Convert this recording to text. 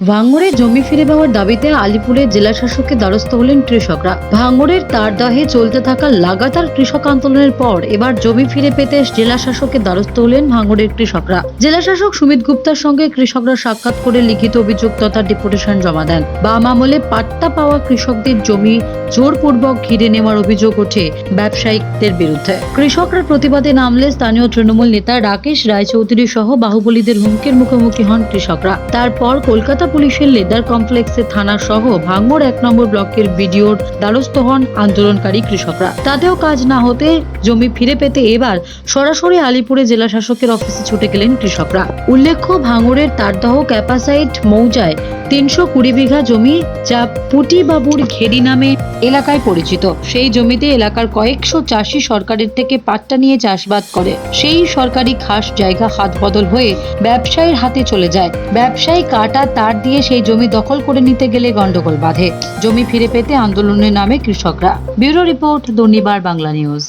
ভাঙড়ে জমি ফিরে পাওয়ার দাবিতে আলিপুরের জেলা শাসকের দ্বারস্থ হলেন কৃষকরা। ভাঙড়ের তারদাহে চলতে থাকা লাগাতার কৃষক আন্দোলনের পর এবার জমি ফিরে পেতে জেলা শাসকের দ্বারস্থ হলেন ভাঙড়ের কৃষকরা। জেলা শাসক সুমিত গুপ্তার সঙ্গে কৃষকরা সাক্ষাৎ করে লিখিত অভিযোগ তথা ডেপুটেশন জমা দেন। বাম আমলে পাট্টা পাওয়া কৃষকদের জমি জোরপূর্বক ঘিরে নেওয়ার অভিযোগ ওঠে ব্যবসায়িকদের বিরুদ্ধে। কৃষকরা প্রতিবাদে নামলে স্থানীয় তৃণমূল নেতা রাকেশ রায়চৌধুরী সহ বাহুবলীদের হুমকির মুখোমুখি হন কৃষকরা। তারপর কলকাতা পুলিশের লেদার কমপ্লেক্সে থানা সহ ভাঙড় এক নম্বর ব্লকের বিডিওর দ্বারস্থ হন আন্দোলনকারী কৃষকরা। তাতেও কাজ না হতে জমি ফিরে পেতে এবার সরাসরি আলিপুরে জেলা শাসকের অফিসে ছুটে গেলেন কৃষকরা। উল্লেখ্য, ভাঙড়ের তারদহ ক্যাপাসাইট মৌজায় তিনশো কুড়ি বিঘা জমি যা পুটিবাবুর ঘেরি নামে এলাকায় পরিচিত। সেই জমিতে এলাকার কয়েকশো চাষি সরকারের থেকে পাট্টা নিয়ে চাষবাদ করে। সেই সরকারি খাস জায়গা হাত বদল হয়ে ব্যবসায়ীর হাতে চলে যায়। ব্যবসায়ী কাটা তার দিয়ে সেই জমি দখল করে নিতে গেলে গন্ডগোল বাঁধে। জমি ফিরে পেতে আন্দোলনের নামে কৃষকরা। Bureau report Durnibar Bangla news.